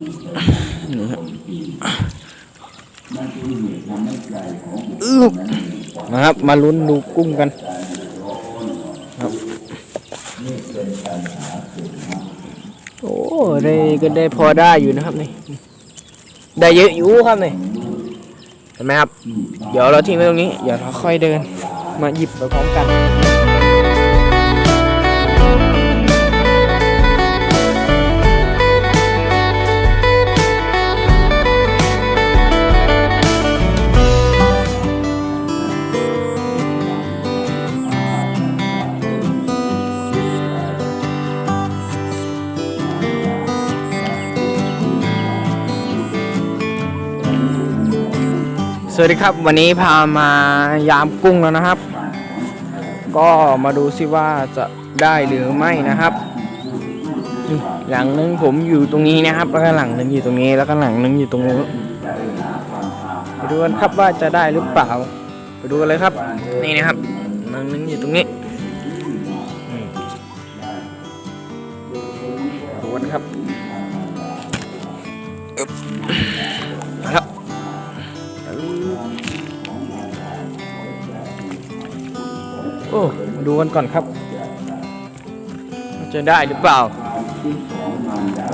นี่ครับอึ๊บนะครับ มาลุ้นดูกุ้งกันครับโอ้ได้ก็ได้พอได้อยู่นะครับนี่ ได้เยอะอยู่ครับนี่ เห็นไหมครับ เดี๋ยวเราทิ้งไว้ตรงนี้ เดี๋ยวเราค่อยเดิน มาหยิบไปพร้อมกัน สวัสดีครับวันนี้พามายามกุ้งแล้วนะครับ ก็มาดูซิว่าจะได้หรือไม่นะครับ หลังนึงผมอยู่ตรงนี้นะครับแล้วก็หลังนึงอยู่ตรงนี้แล้วก็หลังนึงอยู่ตรงนู้นไปดูกันครับว่าจะได้หรือเปล่า ไปดูกันเลยครับ นี่นะครับหลังนึงอยู่ตรงนี้ โอ้มาดูกันก่อนครับจะได้หรือเปล่า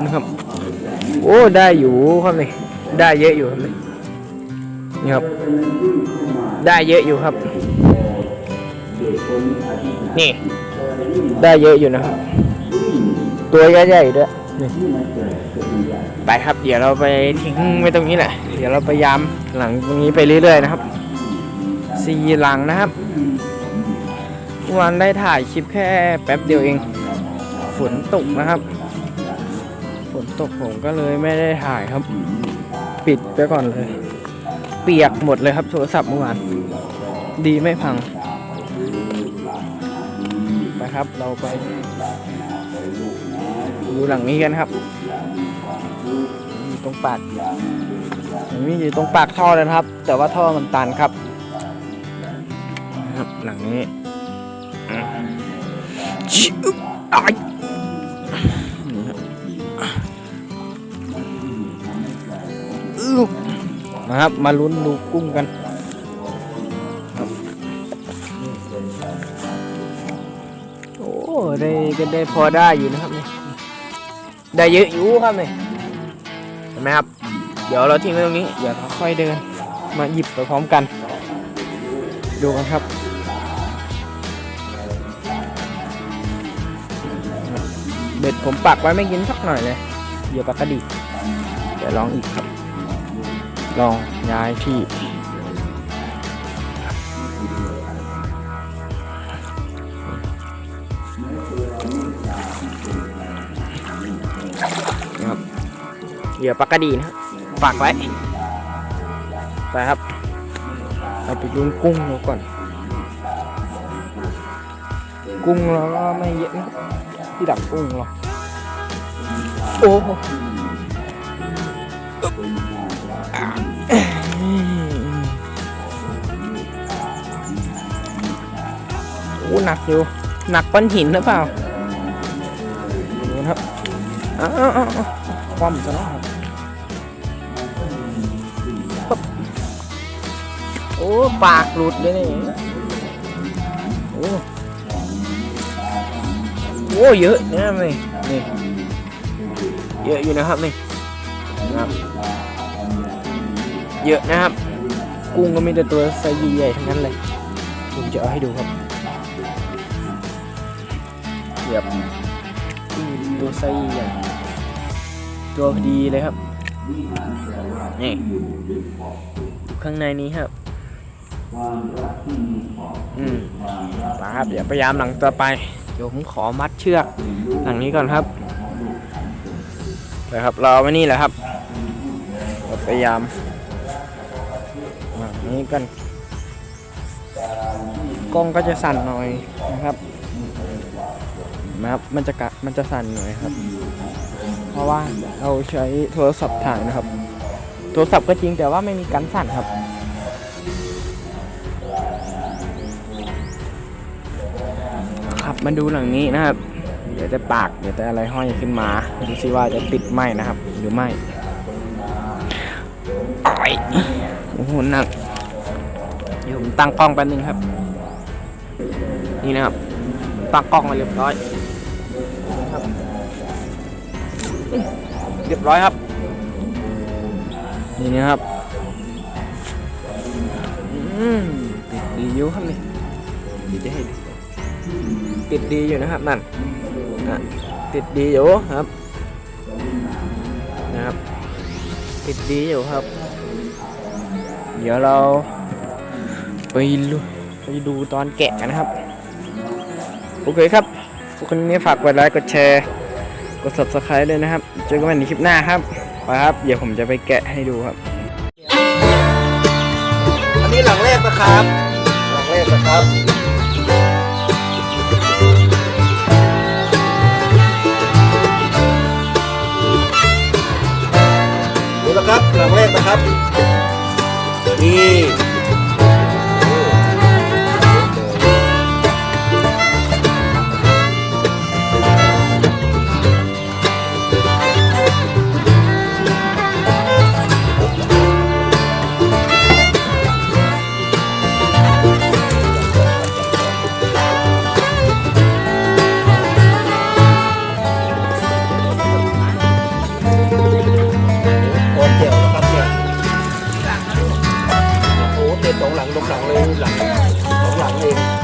นะครับโอ้ได้อยู่ครับนี่ได้เยอะอยู่ครับนี่นี่ครับ ได้เยอะอยู่ครับ นี่ ได้เยอะอยู่นะครับ ตัวใหญ่ๆด้วย ไปครับ เดี๋ยวเราไปทิ้งไว้ตรงนี้แหละ เดี๋ยวเราพยายามหลังตรงนี้ไปเรื่อยๆนะครับสี่หลังนะครับ วันได้ถ่ายคลิปแค่แป๊บเดียวเอง ฝนตกนะครับ ฝนตกผมก็เลยไม่ได้ถ่ายครับ ปิดไปก่อนเลย เปียกหมดเลยครับโทรศัพท์เมื่อวาน ดีไม่พัง ไปครับเราไป ดูหลังนี้กันครับอยู่ตรงปากหลังนี้อยู่ตรงปากท่อเลยนะครับ แต่ว่าท่อมันตันครับครับหลังนี้ชิบอ้ายนะครับ มาลุ้นดูกุ้งกันโอ้ได้ก็ได้พอได้อยู่นะครับเนี่ย ได้เยอะอยู่ครับนี่เห็นไหมครับ เดี๋ยวเราทิ้งไว้ตรงนี้ เดี๋ยวเราค่อยเดิน มาหยิบไปพร้อมกัน ดูกันครับ เบ็ดผมปักไว้ไม่กินสักหน่อยเลยเหยื่อปากระดิกเดี๋ยวลองอีกครับ ลองย้ายที่ เหยื่อปลากระดีนะครับปักไว้ไปครับเราไปลุ้นกุ้งเราก่อน กุ้งเราก็ไม่เยอะนะที่ดักกุ้งหรอกโอ้โหโอ้หนักอยู่ หนักก้อนหินหรือเปล่าดูนะครับอ้าวอ้าวอ้าวความจะแล้ อ้ปากหลุดเลยนี่โอ้โอ้เยอะนะนี่นี่เยอะอยู่นะครับนี่นะครับ เยอะนะครับ กุ้งก็มีแต่ตัวไซส์ใหญ่ๆทั้งนั้นเลยผมจะเอาให้ดูครับเดี๋ยวตัวไซส์ใหญ่ตัวพอดีเลยครับนี่ข้างในนี้ครับ อืมไปครับ เดี๋ยวพยายามหลังต่อไป เดี๋ยวผมขอมัดเชือกหลังนี้ก่อนครับไปครับรอไว้นี่แหละครับพยายามวางนี้กันกล้องก็จะสั่นหน่อยนะครับนะครับมันจะกะมันจะสั่นหน่อยครับ เพราะว่าเราใช้โทรศัพท์ถ่ายนะครับ โทรศัพท์ก็จริงแต่ว่าไม่มีการสั่นครับ มาดูหลังนี้นะครับ เดี๋ยวจะปากเดี๋ยวจะอะไรห้อยขึ้นมาดูซิว่าจะติดไหมนะครับ หรือไม่ไปโอ้โหหนักเดี๋ยวผมตั้งกล้องแป๊บนึงครับ นี่นะครับตั้งกล้องมาเรียบร้อยครับเรียบร้อยครับ นี่นะครับอืมติดดีอยู่ครับนี่เดี๋ยวจะให้ ติดดีอยู่นะครับนั่นอะติดดีอยู่ครับนะครับ ติดดีอยู่ครับ เดี๋ยวเราไปดูไปดูตอนแกะกันนะครับ โอเคครับทุกคนนี้ฝากกดไลค์กดแชร์ กด subscribe ด้วยนะครับ เจอกันใหม่ในคลิปหน้าครับไปครับ เดี๋ยวผมจะไปแกะให้ดูครับ อันนี้หลังแรกนะครับ หลังแรกนะครับ ดูนะครับหลังแรกนะครับนี่ อ้เต็มสองห